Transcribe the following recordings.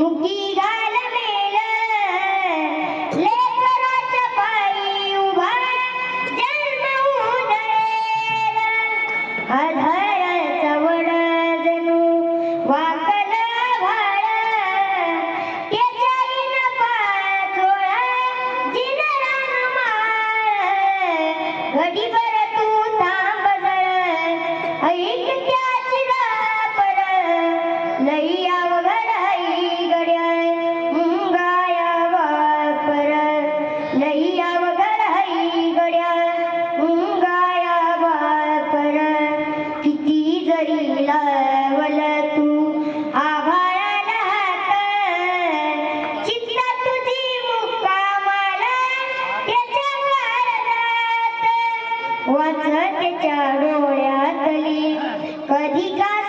मुकी घाल मेल. लेकराच्या पायी उभा जन्म आधार चवड जणू वाकल भाळ. त्याच्याईन पाचोळा जिनरान माळ. घडीभर तू थांब जळ. ऐक त्या वाचत त्याच्या डोळ्यातली कधी का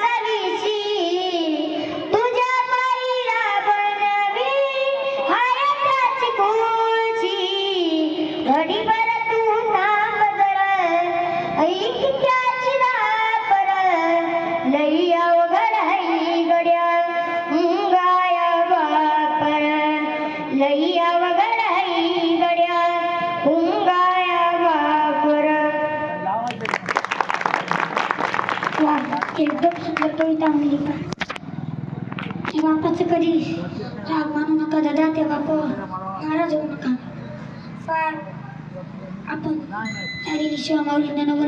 वा एकदम सुंदर कविता म्हणली पण. बापाचं कधी? राग मानू नका दादा त्या बापा नाराज होऊ नका फार. आपण. आलेली शिवा माऊलींना नवर